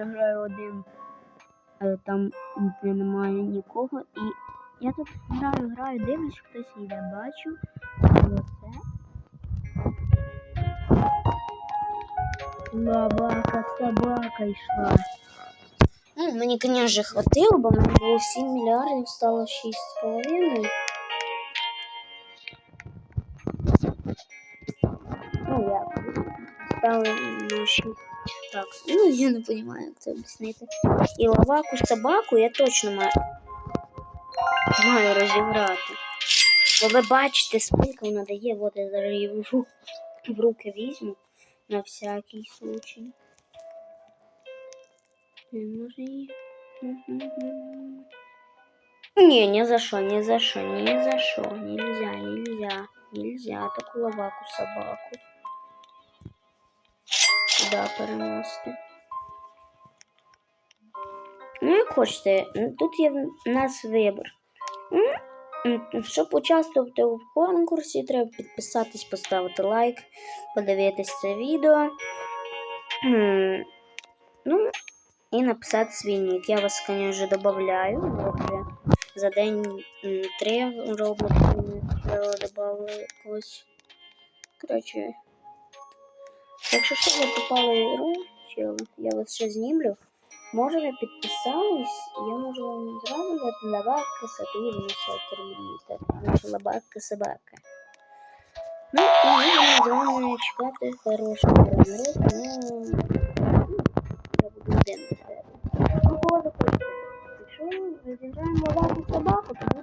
я граю один, е, там де немає нікого. І я тут граю, граю, дивлюсь, хтось йде, бачу. Оце. Лабака, собака йшла. Ну, мені, звісно, хватило, бо в мене було 7 мільярдів, стало 6,5. Ну, як? Стало на 6. Так, ну я не розумію, як це об'яснити. І лаваку собаку я точно маю, маю розібрати. Бо ви бачите, скільки вона дає, от я зараз її в, ру- в руки візьму на всякий случай. Не може її. Не, ни за что, ни за что, ни за что. Нельзя, нельзя, нельзя таку лаваку собаку. Сюда переносити. Ну, як хочете, Ну, тут є в нас вибір. М, Щоб участвувати у конкурсі, треба підписатись, поставити лайк, подивитись це відео. Ну, і написати свій нік. Я вас, звісно, додаю. за день три роблю, вже додали якогось. Коротше. Якщо що ви попали ігру, я вас ще знімлю, може ви підписались, я можу вам зразу дати лабака Сатурн термінітер. Наша лабака собака. Ну, і ми будемо з вами чекати хорошого перегляду, ну, я буду один. Ну, кого захочете. Якщо ми зіграємо лаваку собаку, то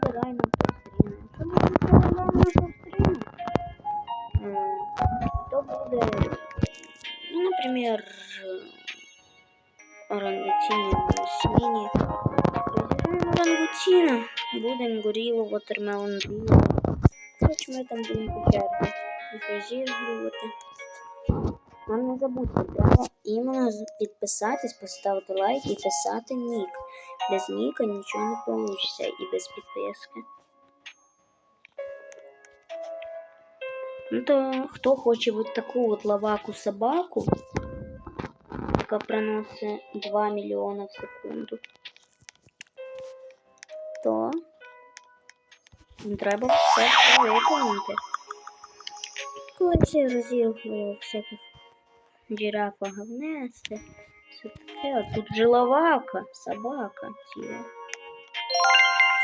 watermelon біло. Коротше, ми там будемо по черзі їх розігрувати. Нам не забудьте, треба іменно підписатись, поставити лайк і писати нік. Без ніка нічого не вийде і без підписки. Ну то хто хоче от таку от лаваку собаку, яка приносить 2 мільйони в секунду, то треба все виконати. Я розігрував всяких жирафа говнести. Все таке, тут же лавака, собака тіла.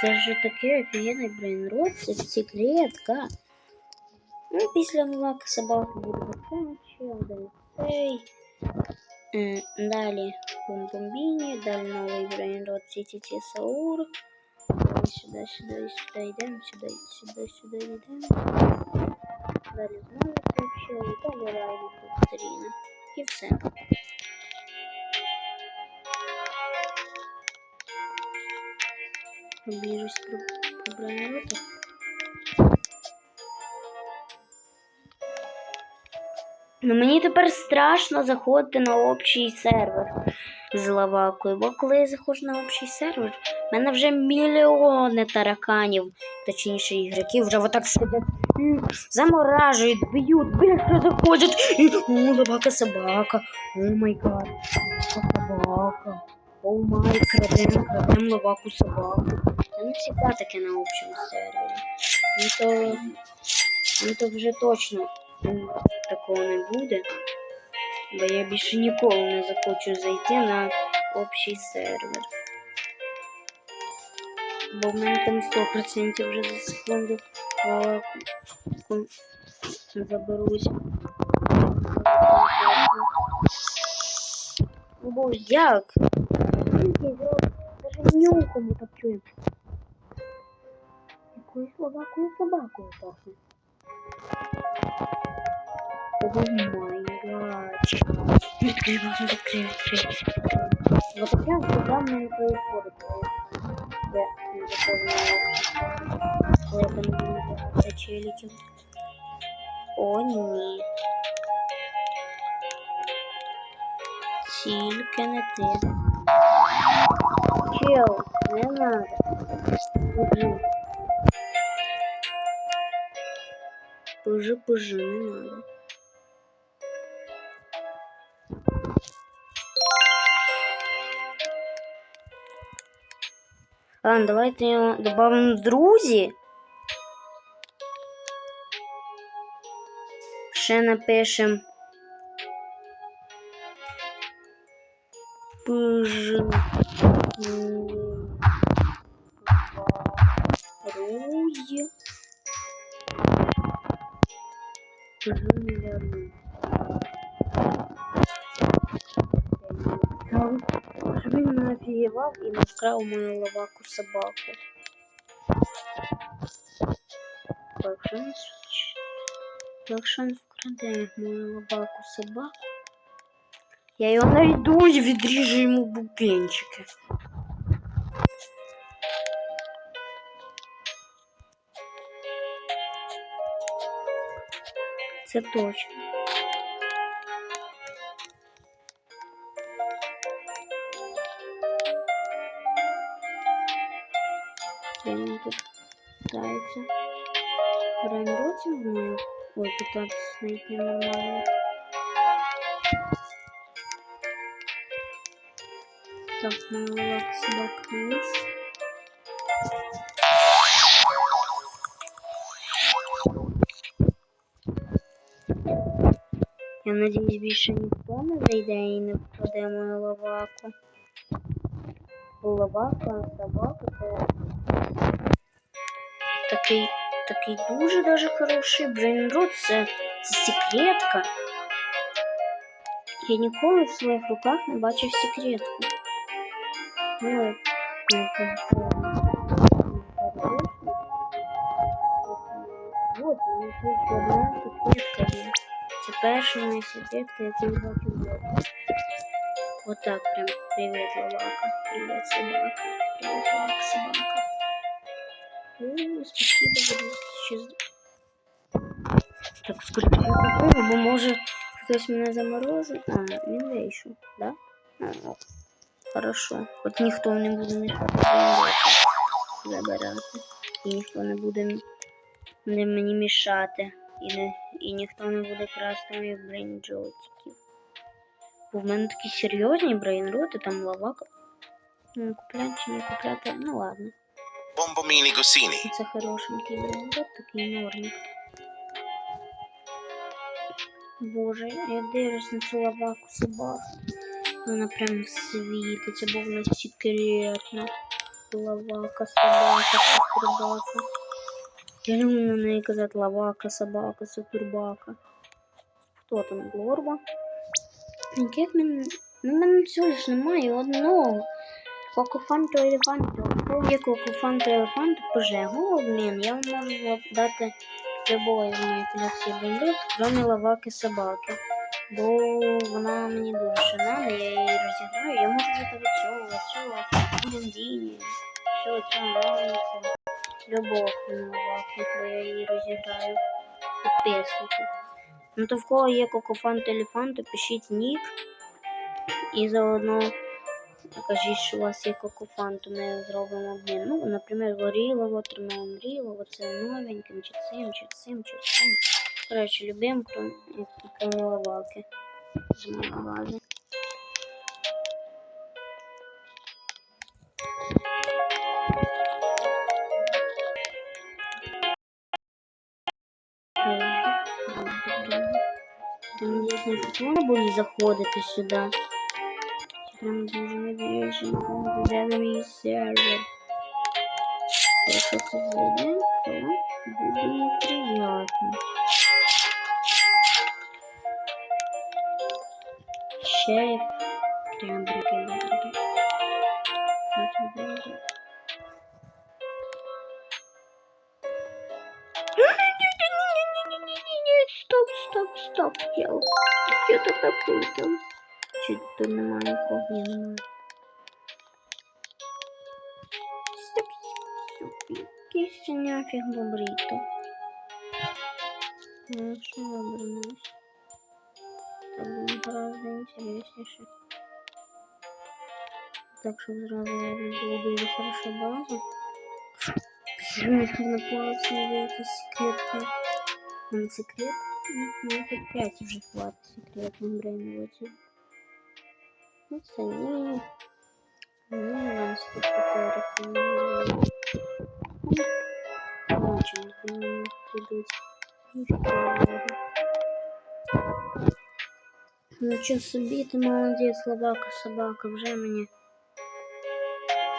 Це ж таке офігенний брейнрот, це секретка. Ну, після лаваки собаки буде ще один цей. Е, Далі бомбомбіні, далі новий брейнрот Тіті Саур. Далі Сюди, сюди, сюди йдемо, сюди, сюди, сюди йдемо. Далі знову включили, далі райду Катерина. І все. Побіжусь про, про. Ну мені тепер страшно заходити на общий сервер з лавакою, бо коли я заходжу на общий сервер, в мене вже мільйони тараканів, точніше ігроків, вже отак сидять, заморажують, б'ють, більше заходять. О, лавака собака. О май гад, собака. О май, крадем, крадем лаваку собаку. Це не завжди таке на общому сервері. Ну то, ну то вже точно такого не буде. Бо я більше ніколи не захочу зайти на общий сервер. Бо в мене там 100% вже за секунду лаваку заберусь. Ну, Бо як? Скільки ігрок даже нюхом не чує. Якою собакою собакою пахне. О Май гад. Відкрий, можна відкрий, відкрий. Вот прям сюда мне не происходит. Я не заказывала. Поэтому не челики. О, ні. Тільки не ти. Чел, не надо. Пужи. Пужи, пужи, не надо. Ладно, давайте його додамо в друзі. Ще напишем. Пж. Офігівав і не вкрав мою ловаку собаку. Якщо він, вкраде мою ловаку собаку, я його найду і відріжу йому бубенчики. Це точно. Він тут питається? Райнботів вмив? Ой, питатися знайти нормально. Так, маловак собак вниз. Я надіюсь, більше ніхто не зайде і не вкладе мою лаваку. Лавака, собака це такий, такий дуже дуже хороший брейнрот. Це, це секретка. Я ніколи в своїх руках не бачив секретку. Ну, Вот, у меня тут одна секретка є. Це перша моя секретка, яку я бачу Вот так прям. Привет, лавака. Привет, собака. Привет, собака. Ну, спасибо за 2000. Так, скажіть, я купила, бо може хтось мене заморозить. А, він вийшов, да? А, ну, хорошо. От ніхто не буде мішати мені забирати. І ніхто не буде м- не мені мішати. І, не, і ніхто не буде красти моїх брейнджотиків. Бо в мене такі серйозні брейнроти, там лавака. Ну, купляти чи не купляти, ну ладно. Bombomini Gosini. Це хорошенький брендер, такий нормик. Боже, я дивлюсь на цю лаваку собаку. Вона прям світиться, бо вона секретна. Лавака, собака, супербака. Я люблю на неї казати лавака, собака, супербака. Хто там? Глорба? Як мен... Ну, мене всього ж немає одного. Кокофанту є кокофанту елефанту, пожегу обмін, я можу дати любої з моєї колекції бандит, крім лаваки собаки. Бо вона мені дуже шанана, я її розіграю. Я можу дати від цього, цього, бандині, всього цього новенького. Любов на лаваки, бо я її розіграю. Підписнику. Ну то в кого є кокофант елефанту, пишіть нік. І заодно кажіть, що у вас є кокофан, то ми зробимо обмін. Ну, наприклад, горілово, тримаємо мрілово, це новеньким, чи цим, чи цим, чи цим. Коротше, любим, крім крім лаваки. З моєї бази. Там здесь не хотіла буде заходити сюди. Я прям дуже надіюсь, що буде на мій сервер. Якщо це зайде, то буде неприємно. Шеф. Прям прикидати. Стоп, стоп, стоп, я что-то попутал. Чуть тут немає нікого, ні, немає. Стоп, стоп, якийсь нафіг бобрito. Ну, що? Так буде гораздо інтересніше. Так, щоб зразу було дуже хорошо базу. Мені на палець не якийсь секретний. Он секрет? Ну, хоть пять уже хватит секретных брейнвотів. Ну це ні. Ні, нам тут паперики не можна. Очень длинно придуть. Ну чё, собі, ти молодець, собака, собака, вже мені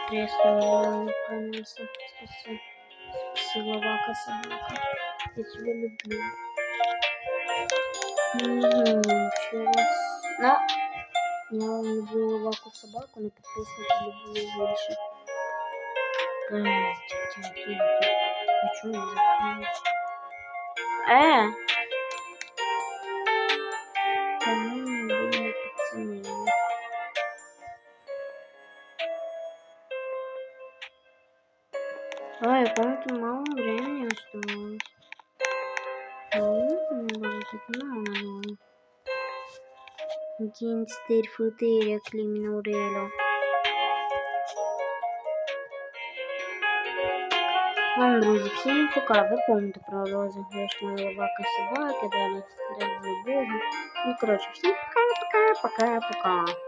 треснула пронесла. Спасибо. Силовака собака. Я тебя люблю. Ну через... Но я люблю ловаку собаку, но підписники люблю більше. Ай, тихо, тихо, тихо. Хочу не закрыть. Э! По-моему, были пацаны. Ой, по-моему, мало времени осталось. Ну, даже так мало, наверное. Гінстер футеря Клімінорело. Вам, друзі, всім пока. Ви помните про розіграш моєї лобака собаки, далі далі Богу. Ну, коротше, всім пока, пока, пока, пока.